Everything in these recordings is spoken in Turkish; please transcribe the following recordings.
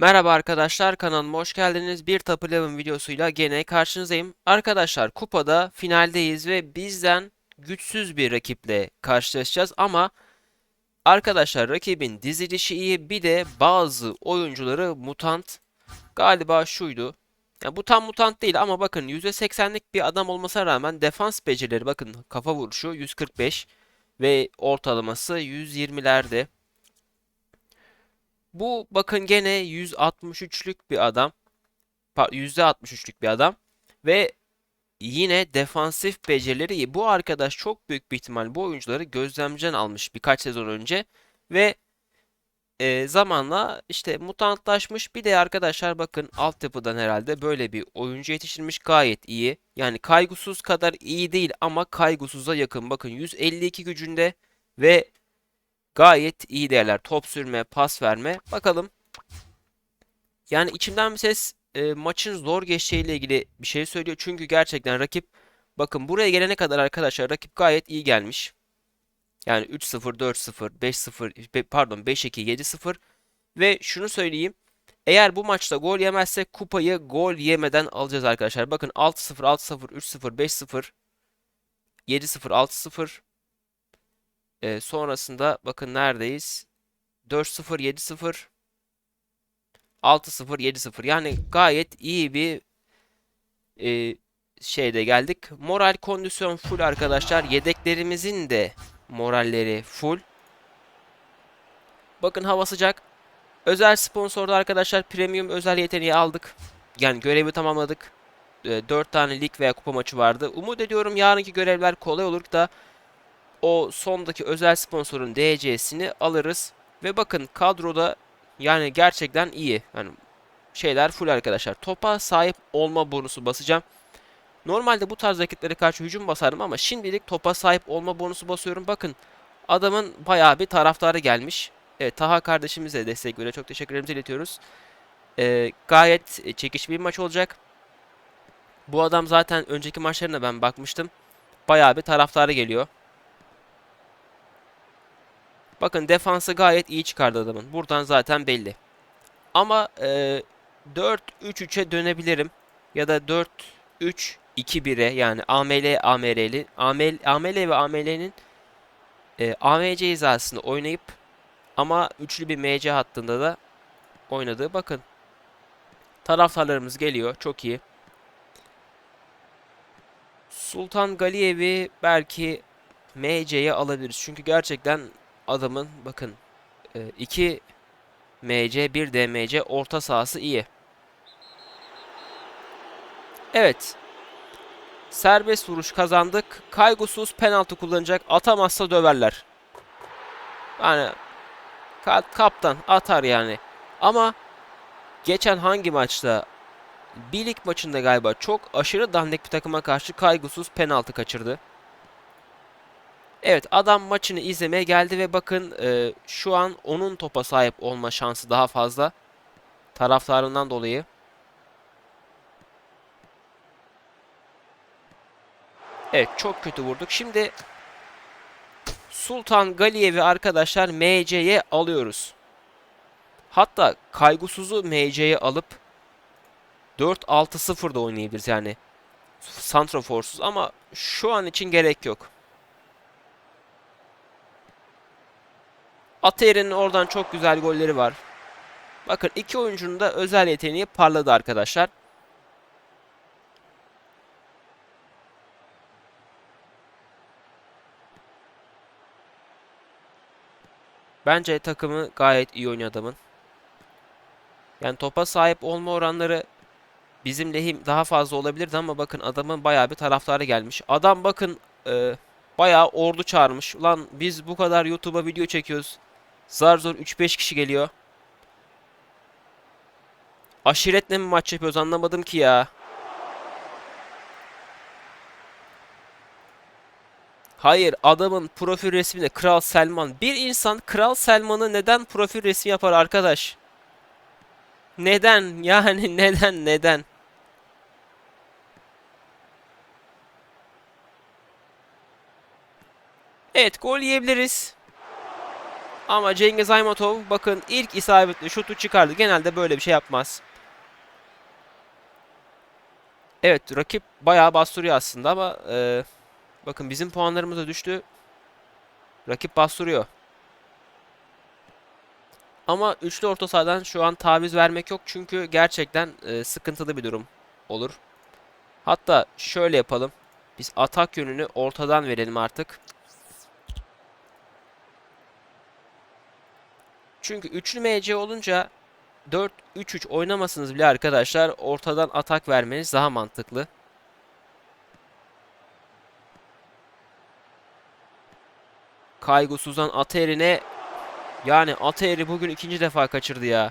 Merhaba arkadaşlar kanalıma hoş geldiniz. Bir Tapu 11 videosuyla gene karşınızdayım. Arkadaşlar kupada finaldeyiz ve bizden güçsüz bir rakiple karşılaşacağız ama arkadaşlar rakibin dizilişi iyi bir de bazı oyuncuları mutant galiba şuydu. Ya bu tam mutant değil ama bakın %80'lik bir adam olmasına rağmen defans becerileri bakın kafa vuruşu 145 ve ortalaması 120'lerde. Bu bakın gene 163'lük bir adam. Pa- %63'lük bir adam. Ve yine defansif becerileri iyi. Bu arkadaş çok büyük bir ihtimal bu oyuncuları gözlemciden almış birkaç sezon önce. Ve e, zamanla işte mutantlaşmış. Bir de arkadaşlar bakın altyapıdan herhalde böyle bir oyuncu yetiştirmiş gayet iyi. Yani kaygısız kadar iyi değil ama kaygısıza yakın. Bakın 152 gücünde ve Gayet iyi değerler. Top sürme, pas verme. Bakalım. Yani içimden bir ses e, maçın zor geçeceğiyle ilgili bir şey söylüyor. Çünkü gerçekten rakip bakın buraya gelene kadar arkadaşlar rakip gayet iyi gelmiş. Yani 3-0, 4-0, 5-0 be- pardon 5-2, 7-0 ve şunu söyleyeyim. Eğer bu maçta gol yemezsek kupayı gol yemeden alacağız arkadaşlar. Bakın 6-0, 6-0, 3-0, 5-0, 7-0, 6-0 ee, sonrasında bakın neredeyiz? 4-0, 7-0, 6-0, 7-0. Yani gayet iyi bir e, şeyde geldik. Moral kondisyon full arkadaşlar. Yedeklerimizin de moralleri full. Bakın hava sıcak. Özel sponsorda arkadaşlar premium özel yeteneği aldık. Yani görevi tamamladık. E, 4 tane lig veya kupa maçı vardı. Umut ediyorum yarınki görevler kolay olur da o sondaki özel sponsorun DC'sini alırız. Ve bakın kadroda yani gerçekten iyi. Yani şeyler full arkadaşlar. Topa sahip olma bonusu basacağım. Normalde bu tarz rakiplere karşı hücum basarım ama şimdilik topa sahip olma bonusu basıyorum. Bakın adamın bayağı bir taraftarı gelmiş. Evet Taha kardeşimize destek veriyor. Çok teşekkürlerimizi iletiyoruz. Ee, gayet çekişmeli bir maç olacak. Bu adam zaten önceki maçlarına ben bakmıştım. Bayağı bir taraftarı geliyor. Bakın defansı gayet iyi çıkardı adamın. Buradan zaten belli. Ama e, 4-3-3'e dönebilirim. Ya da 4-3-2-1'e yani AML AMR'li AML, AML ve AML'nin e, AMC hizasında oynayıp ama üçlü bir MC hattında da oynadığı bakın. Taraftarlarımız geliyor. Çok iyi. Sultan Galiyev'i belki MC'ye alabiliriz. Çünkü gerçekten adamın bakın 2 MC 1 DMC orta sahası iyi. Evet. Serbest vuruş kazandık. Kaygısız penaltı kullanacak. Atamazsa döverler. Yani kaptan atar yani. Ama geçen hangi maçta bir maçında galiba çok aşırı dandik bir takıma karşı kaygısız penaltı kaçırdı. Evet adam maçını izlemeye geldi ve bakın e, şu an onun topa sahip olma şansı daha fazla. Taraftarından dolayı. Evet çok kötü vurduk. Şimdi Sultan Galiyev'i arkadaşlar MC'ye alıyoruz. Hatta kaygısızı MC'ye alıp 4-6-0 oynayabiliriz yani. Santraforsuz ama şu an için gerek yok. Ateyre'nin oradan çok güzel golleri var. Bakın iki oyuncunun da özel yeteneği parladı arkadaşlar. Bence takımı gayet iyi oynuyor adamın. Yani topa sahip olma oranları bizim lehim daha fazla olabilirdi ama bakın adamın bayağı bir taraftarı gelmiş. Adam bakın e, bayağı ordu çağırmış. Ulan biz bu kadar YouTube'a video çekiyoruz. Zar zor 3-5 kişi geliyor. Aşiretle mi maç yapıyoruz anlamadım ki ya. Hayır adamın profil resminde Kral Selman. Bir insan Kral Selman'ı neden profil resmi yapar arkadaş? Neden? Yani neden neden? Evet gol yiyebiliriz. Ama Cengiz Aymatov bakın ilk isabetli şutu çıkardı. Genelde böyle bir şey yapmaz. Evet rakip bayağı bastırıyor aslında ama e, bakın bizim puanlarımız da düştü. Rakip bastırıyor. Ama üçlü orta sahadan şu an taviz vermek yok. Çünkü gerçekten e, sıkıntılı bir durum olur. Hatta şöyle yapalım. Biz atak yönünü ortadan verelim artık. Çünkü üçlü MC olunca 4-3-3 oynamasınız bile arkadaşlar ortadan atak vermeniz daha mantıklı. Kaygısızdan Ateri'ne yani Ateri bugün ikinci defa kaçırdı ya.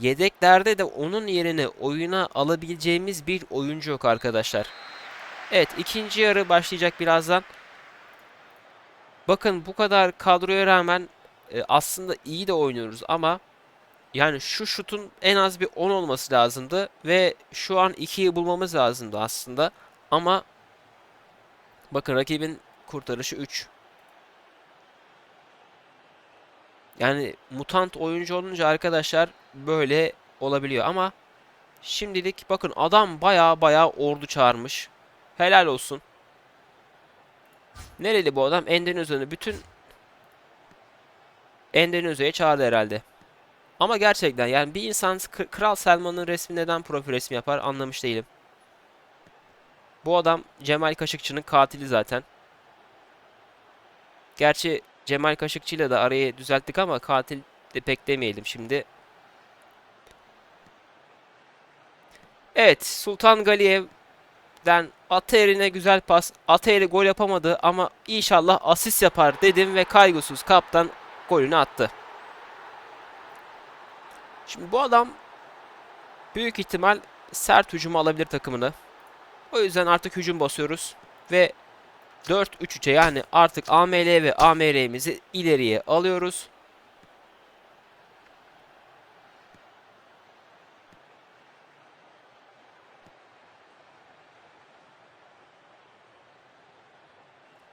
Yedeklerde de onun yerine oyuna alabileceğimiz bir oyuncu yok arkadaşlar. Evet ikinci yarı başlayacak birazdan. Bakın bu kadar kadroya rağmen e, aslında iyi de oynuyoruz ama yani şu şutun en az bir 10 olması lazımdı ve şu an 2'yi bulmamız lazımdı aslında. Ama bakın rakibin kurtarışı 3. Yani mutant oyuncu olunca arkadaşlar böyle olabiliyor ama şimdilik bakın adam baya baya ordu çağırmış. Helal olsun. Nereli bu adam? Endonezya'nın bütün Endonezya'ya çağırdı herhalde. Ama gerçekten yani bir insan Kral Selman'ın resmi neden profil resmi yapar anlamış değilim. Bu adam Cemal Kaşıkçı'nın katili zaten. Gerçi Cemal Kaşıkçı'yla da arayı düzelttik ama katil de pek demeyelim şimdi. Evet Sultan Galiyev'den Ateri'ne güzel pas. Ateri gol yapamadı ama inşallah asist yapar dedim ve kaygısız kaptan golünü attı. Şimdi bu adam büyük ihtimal sert hücuma alabilir takımını. O yüzden artık hücum basıyoruz ve 4-3-3'e yani artık AML ve AMR'mizi ileriye alıyoruz.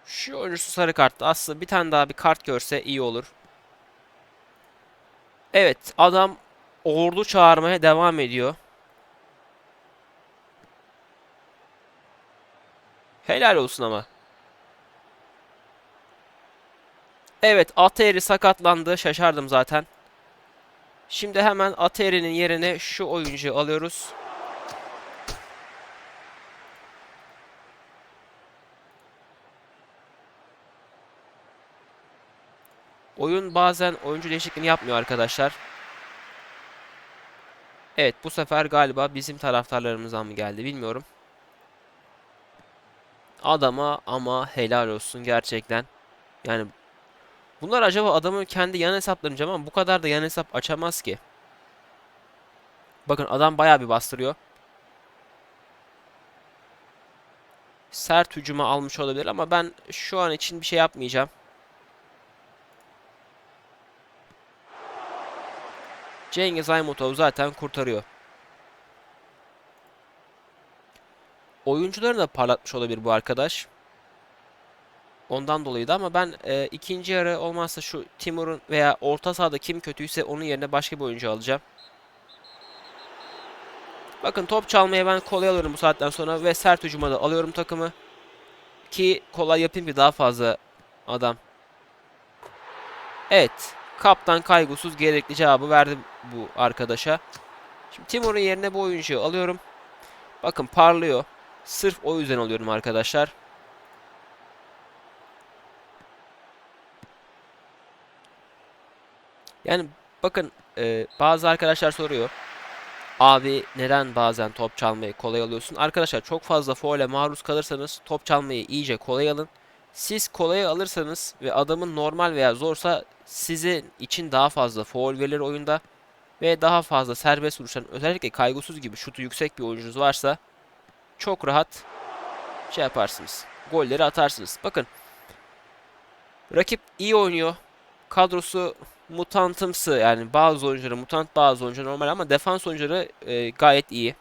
Şu oyuncusu sarı karttı. Aslında bir tane daha bir kart görse iyi olur. Evet adam ordu çağırmaya devam ediyor. Helal olsun ama. Evet Ateri sakatlandı. Şaşardım zaten. Şimdi hemen Ateri'nin yerine şu oyuncuyu alıyoruz. Oyun bazen oyuncu değişikliğini yapmıyor arkadaşlar. Evet bu sefer galiba bizim taraftarlarımızdan mı geldi bilmiyorum. Adama ama helal olsun gerçekten. Yani bunlar acaba adamın kendi yan hesaplarınca ama bu kadar da yan hesap açamaz ki. Bakın adam bayağı bir bastırıyor. Sert hücuma almış olabilir ama ben şu an için bir şey yapmayacağım. Cengiz Aymutov'u zaten kurtarıyor. Oyuncularını da parlatmış olabilir bu arkadaş. Ondan dolayı da ama ben e, ikinci yarı olmazsa şu Timur'un veya orta sahada kim kötüyse onun yerine başka bir oyuncu alacağım. Bakın top çalmaya ben kolay alıyorum bu saatten sonra ve sert hücuma da alıyorum takımı. Ki kolay yapayım ki daha fazla adam. Evet. Kaptan kaygısız gerekli cevabı verdi bu arkadaşa. Şimdi Timur'un yerine bu oyuncuyu alıyorum. Bakın parlıyor. Sırf o yüzden alıyorum arkadaşlar. Yani bakın e, bazı arkadaşlar soruyor. Abi neden bazen top çalmayı kolay alıyorsun? Arkadaşlar çok fazla foule maruz kalırsanız top çalmayı iyice kolay alın. Siz kolay alırsanız ve adamın normal veya zorsa sizin için daha fazla foul verilir oyunda. Ve daha fazla serbest vuruşların özellikle kaygısız gibi şutu yüksek bir oyuncunuz varsa çok rahat şey yaparsınız. Golleri atarsınız. Bakın rakip iyi oynuyor. Kadrosu mutantımsı yani bazı oyuncuları mutant bazı oyuncuları normal ama defans oyuncuları e, gayet iyi.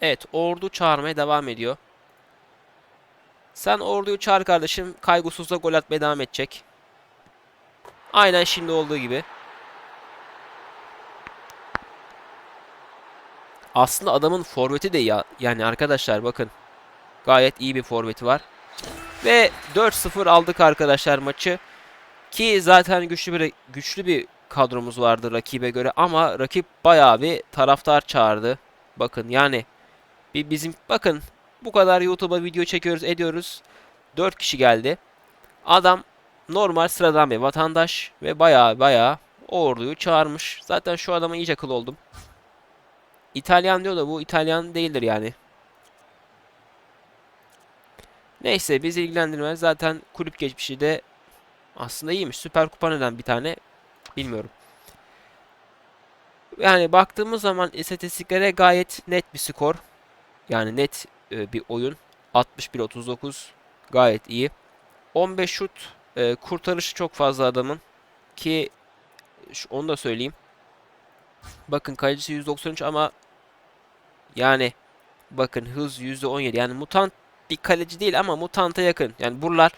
Evet ordu çağırmaya devam ediyor. Sen orduyu çağır kardeşim. Kaygısızla gol atmaya devam edecek. Aynen şimdi olduğu gibi. Aslında adamın forveti de ya yani arkadaşlar bakın. Gayet iyi bir forveti var. Ve 4-0 aldık arkadaşlar maçı. Ki zaten güçlü bir güçlü bir kadromuz vardı rakibe göre ama rakip bayağı bir taraftar çağırdı. Bakın yani bir bizim bakın bu kadar YouTube'a video çekiyoruz ediyoruz. 4 kişi geldi. Adam normal sıradan bir vatandaş ve bayağı o orduyu çağırmış. Zaten şu adama iyice kıl oldum. İtalyan diyor da bu İtalyan değildir yani. Neyse bizi ilgilendirmez. Zaten kulüp geçmişi de aslında iyiymiş. Süper Kupa neden bir tane bilmiyorum. Yani baktığımız zaman istatistiklere gayet net bir skor. Yani net e, bir oyun. 61-39 gayet iyi. 15 şut e, kurtarışı çok fazla adamın. Ki şu, onu da söyleyeyim. Bakın kalecisi 193 ama yani bakın hız %17. Yani mutant bir kaleci değil ama mutanta yakın. Yani buralar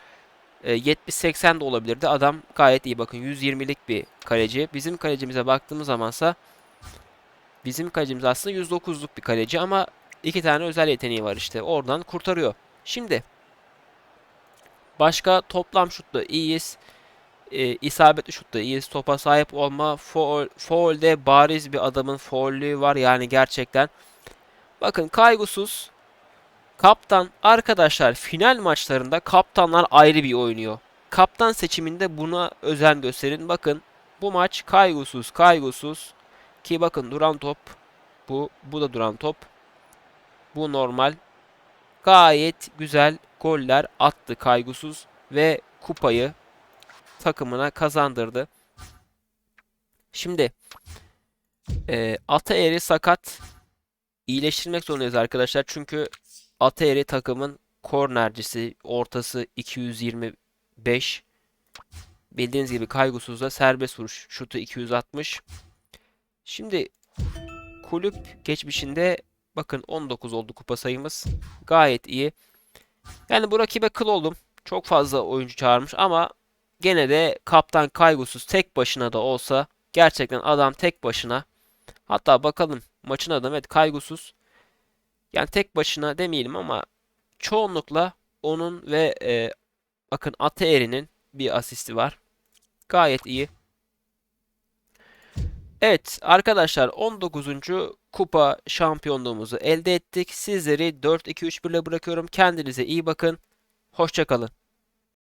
e, 70-80 de olabilirdi. Adam gayet iyi. Bakın 120'lik bir kaleci. Bizim kalecimize baktığımız zamansa bizim kalecimiz aslında 109'luk bir kaleci ama iki tane özel yeteneği var işte. Oradan kurtarıyor. Şimdi başka toplam şutta iyiyiz. E, isabetli şutta iyiyiz. Topa sahip olma. Foul, foul'de bariz bir adamın faullü var. Yani gerçekten. Bakın kaygısız. Kaptan arkadaşlar final maçlarında kaptanlar ayrı bir oynuyor. Kaptan seçiminde buna özen gösterin. Bakın bu maç kaygısız kaygısız ki bakın duran top bu bu da duran top. Bu normal. Gayet güzel goller attı kaygısız ve kupayı takımına kazandırdı. Şimdi e, Ataeri sakat iyileştirmek zorundayız arkadaşlar. Çünkü Ataeri takımın kornercisi, ortası 225. Bildiğiniz gibi kaygısızda serbest vuruş şutu 260. Şimdi kulüp geçmişinde bakın 19 oldu kupa sayımız. Gayet iyi. Yani bu rakibe kıl oldum. Çok fazla oyuncu çağırmış ama gene de kaptan kaygısız tek başına da olsa gerçekten adam tek başına hatta bakalım maçın adamı evet kaygısız yani tek başına demeyelim ama çoğunlukla onun ve e, bakın Ataeri'nin bir asisti var. Gayet iyi. Evet arkadaşlar 19. kupa şampiyonluğumuzu elde ettik. Sizleri 4-2-3-1 ile bırakıyorum. Kendinize iyi bakın. Hoşçakalın.